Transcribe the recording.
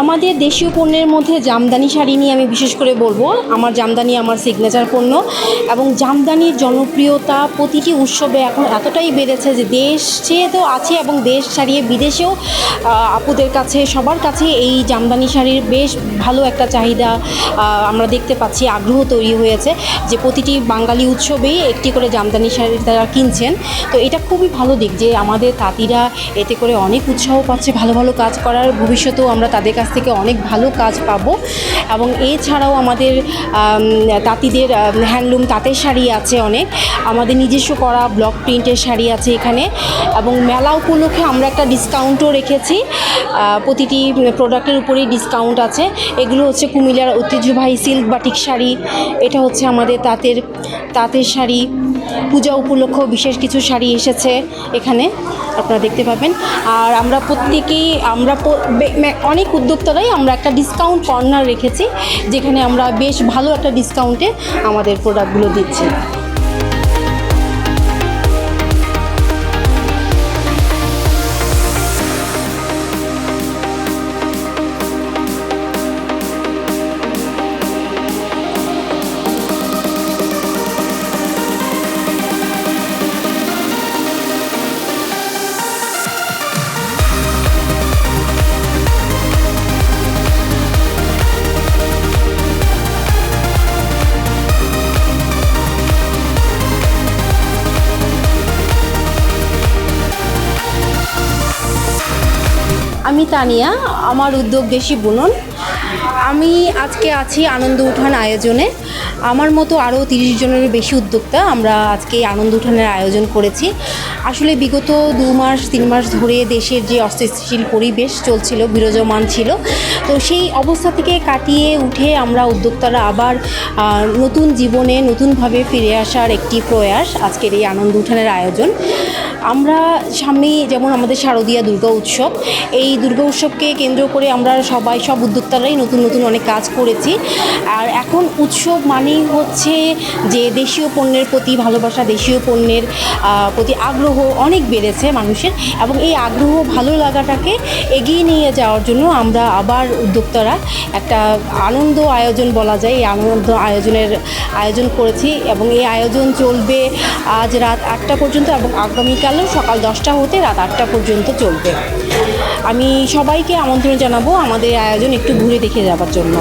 আমাদের দেশীয় পণ্যের মধ্যে জামদানি শাড়ি নিয়ে আমি বিশেষ করে বলব, আমার জামদানি আমার সিগনেচার পণ্য এবং জামদানির জনপ্রিয়তা প্রতিটি উৎসবে এখন এতটাই বেড়েছে যে দেশে তো আছে এবং দেশ ছাড়িয়ে বিদেশেও আপুদের কাছে, সবার কাছে এই জামদানি শাড়ির বেশ ভালো একটা চাহিদা আমরা দেখতে পাচ্ছি, আগ্রহ তৈরি হয়েছে যে প্রতিটি বাঙালি উৎসবেই একটি করে জামদানি শাড়ি তারা কিনছেন। তো এটা খুবই ভালো দিক যে আমাদের তাঁতিরা এতে করে অনেক উৎসাহ পাচ্ছে ভালো ভালো কাজ করার, ভবিষ্যতেও আমরা তাদের কাছ থেকে অনেক ভালো কাজ পাবো। এবং এছাড়াও আমাদের তাঁতিদের হ্যান্ডলুম তাঁতের শাড়ি আছে অনেক। আমাদের নিজস্ব করা ব্লক প্রিন্টের শাড়ি আছে এখানে। এবং মেলা উপলক্ষে আমরা একটা ডিসকাউন্টও রেখেছি। প্রতিটি প্রোডাক্টের উপরেই ডিসকাউন্ট আছে। এগুলো হচ্ছে কুমিল্লার ঐতিহ্যবাহী সিল্ক বাটিক শাড়ি। এটা হচ্ছে আমাদের তাঁতের তাঁতের শাড়ি। পূজা উপলক্ষ বিশেষ কিছু শাড়ি এসেছে এখানে, আপনারা দেখতে পাবেন। আর আমরা প্রত্যেকেই, আমরা অনেক উদ্যোক্তারাই আমরা একটা ডিসকাউন্ট কর্নার রেখেছি, যেখানে আমরা বেশ ভালো একটা ডিসকাউন্টে আমাদের প্রোডাক্টগুলো দিচ্ছি। আমি তানিয়া আমার উদ্যোগ বেশি বুনন। আমি আজকে আছি আনন্দ উঠান আয়োজনে। আমার মতো আরও তিরিশ জনের বেশি উদ্যোক্তা আমরা আজকে এই আনন্দ উঠানের আয়োজন করেছি। আসলে বিগত দু মাস, তিন মাস ধরে দেশের যে অস্থিতিশীল পরিবেশ চলছিল, বিরাজমান ছিল, তো সেই অবস্থা থেকে কাটিয়ে উঠে আমরা উদ্যোক্তারা আবার নতুন জীবনে নতুনভাবে ফিরে আসার একটি প্রয়াস আজকের এই আনন্দ উঠানের আয়োজন। আমরা সামনেই যেমন আমাদের শারদীয়া দুর্গা উৎসব, এই দুর্গা উৎসবকে কেন্দ্র করে আমরা সবাই, সব উদ্যোক্তারাই নতুন নতুন অনেক কাজ করেছি। আর এখন উৎসব মানেই হচ্ছে যে দেশীয় পণ্যের প্রতি ভালোবাসা, দেশীয় পণ্যের প্রতি আগ্রহ অনেক বেড়েছে মানুষের এবং এই আগ্রহ ভালো লাগাটাকে এগিয়ে নিয়ে যাওয়ার জন্য আমরা আবার উদ্যোক্তারা একটা আনন্দ আয়োজন বলা যায়। এই আনন্দ আয়োজনের আয়োজন করেছি এবং এই আয়োজন চলবে আজ রাত আটটা পর্যন্ত এবং আগামীকালও সকাল দশটা হতে রাত আটটা পর্যন্ত চলবে। আমি সবাইকে আমন্ত্রণ জানাব আমাদের আয়োজন একটু ঘুরে দেখে যাওয়ার জন্য।